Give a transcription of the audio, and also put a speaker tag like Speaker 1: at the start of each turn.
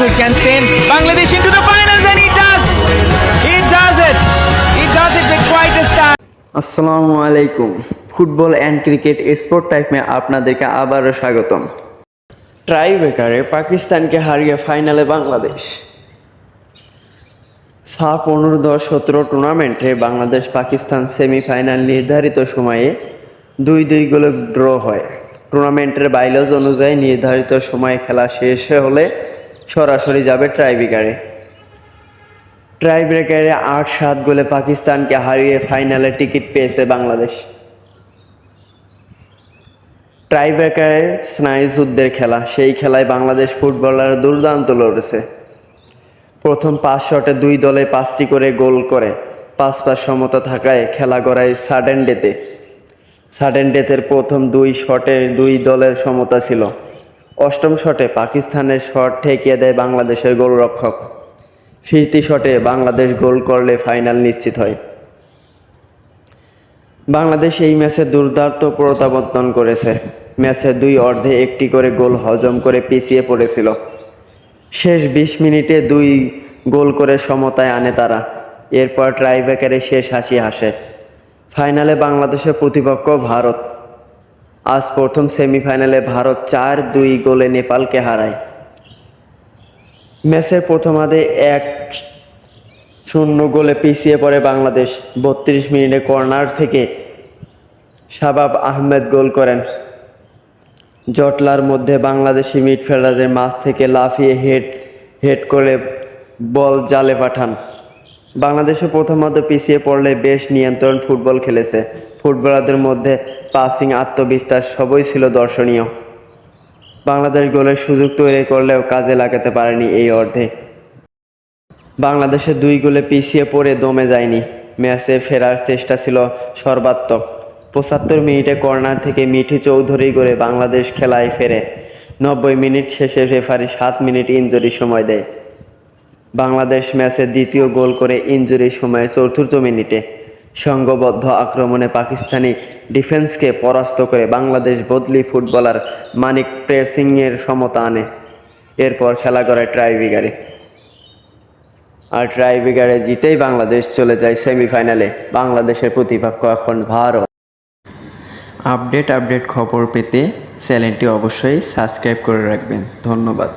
Speaker 1: we can send Bangladesh into the finals and it does. It does it. It does it with quite a style.
Speaker 2: আসসালামু আলাইকুম football and cricket sport টাইমে আপনাদেরকে আবারও স্বাগতম try বেকারে পাকিস্তানকে হারিয়ে ফাইনালে বাংলাদেশ সাফ অনূর্ধ্ব সতেরো টুর্নামেন্টে বাংলাদেশ পাকিস্তান সেমিফাইনাল নির্ধারিত সময়ে দুই দুই গোলে ড্র হয় টুর্নামেন্টের বাইলজ অনুযায়ী নির্ধারিত সময়ে খেলা শেষ হলে সরাসরি যাবে ট্রাইবিকারে ট্রাই ব্রেকারে আট সাত গোলে পাকিস্তানকে হারিয়ে ফাইনালে টিকিট পেয়েছে বাংলাদেশ। ট্রাই ব্রেকারের স্নায়ুযুদ্ধের খেলা, সেই খেলায় বাংলাদেশ ফুটবলার দুর্দান্ত লড়েছে। প্রথম পাঁচ শটে দুই দলে পাঁচটি করে গোল করে পাঁচ পাঁচ সমতা থাকায় খেলা গড়ায় সাডেন ডেতে। সাডেন ডেথের প্রথম দুই শটে দুই দলের সমতা ছিল। অষ্টম শটে পাকিস্তানের শট ঠেকিয়ে দেয় বাংলাদেশের গোলরক্ষক। ফিরতি শটে বাংলাদেশ গোল করলে ফাইনাল নিশ্চিত হয়। বাংলাদেশ এই ম্যাচে দুর্দান্ত প্রত্যাবর্তন করেছে। ম্যাচে দুই অর্ধে একটি করে গোল হজম করে পিছিয়ে পড়েছিল। শেষ বিশ মিনিটে দুই গোল করে সমতায় আনে তারা। এরপর ট্রাইব্রেকারে শেষ হাসি হাসে। ফাইনালে বাংলাদেশের প্রতিপক্ষ ভারত। আজ প্রথম সেমিফাইনালে ভারত চার দুই গোলে নেপালকে হারায়। ম্যাচের প্রথমার্ধে এক শূন্য গোলে পিছিয়ে পড়ে বাংলাদেশ। বত্রিশ মিনিটে কর্নার থেকে শাবাব আহমেদ গোল করেন। জটলার মধ্যে বাংলাদেশি মিডফিল্ডারদের মাঝ থেকে লাফিয়ে হেড হেড করে বল জালে পাঠান। বাংলাদেশে প্রথমত পিছিয়ে পড়লে বেশ নিয়ন্ত্রণ ফুটবল খেলেছে। ফুটবলারদের মধ্যে পাসিং আত্মবিশ্বাস সবই ছিল দর্শনীয়। বাংলাদেশ গোলের সুযোগ তৈরি করলেও কাজে লাগাতে পারেনি এই অর্ধে। বাংলাদেশের দুই গোলে পিছিয়ে পড়ে দমে যায়নি। ম্যাচে ফেরার চেষ্টা ছিল সর্বাত্মক। পঁচাত্তর মিনিটে কর্নার থেকে মিঠু চৌধুরী করে বাংলাদেশ খেলায় ফেরে। নব্বই মিনিট শেষে রেফারি সাত মিনিট ইঞ্জুরি সময় দেয়। বাংলাদেশ ম্যাচে দ্বিতীয় গোল করে ইঞ্জুরি সময়ে চতুর্থ মিনিটে সংঘবদ্ধ আক্রমণে পাকিস্তানি ডিফেন্সকে পরাস্ত করে বাংলাদেশ বদলি ফুটবলার মানিক প্রেসিংয়ের সমতা আনে। এরপর খেলা করে ট্রাইবিগারে আর ট্রাইবিগারে জিতেই বাংলাদেশ চলে যায় সেমিফাইনালে বাংলাদেশের প্রতিপক্ষ এখন ভারত। আপডেট আপডেট খবর পেতে চ্যানেলটি অবশ্যই সাবস্ক্রাইব করে রাখবেন। ধন্যবাদ।